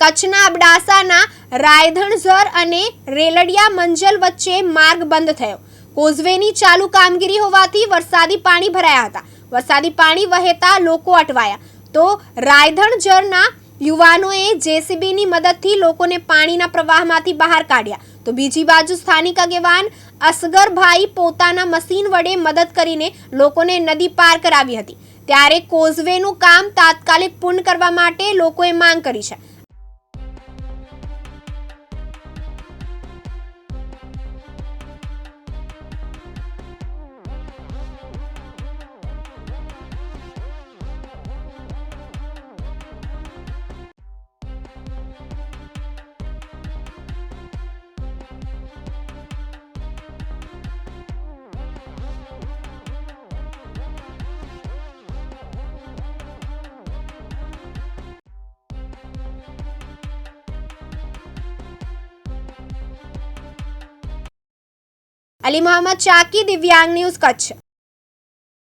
કચ્છના અબડાસાના રાયધણઝર અને રેલડિયા મંજલ વચ્ચે માર્ગ બંધ થયો. કોઝવેની ચાલુ કામગીરી હોવાથી વરસાદી પાણી ભરાયા હતા. વરસાદી પાણી વહેતા લોકો અટવાયા. તો રાયધણઝરના યુવાનોએ જેસીબીની મદદથી લોકોને પાણીના પ્રવાહમાંથી બહાર કાઢ્યા. તો બીજી બાજુ સ્થાનિક આગેવાન અસગરભાઈ પોતાના મશીન વડે મદદ કરીને લોકોને નદી પાર કરાવી હતી. ત્યારે કોઝવેનું કામ તાત્કાલિક પૂર્ણ કરવા માટે લોકોએ માંગ કરી છે. અલી મોહમ્મદ ચાકી દિવ્યાંગ ન્યૂઝ કચ્છ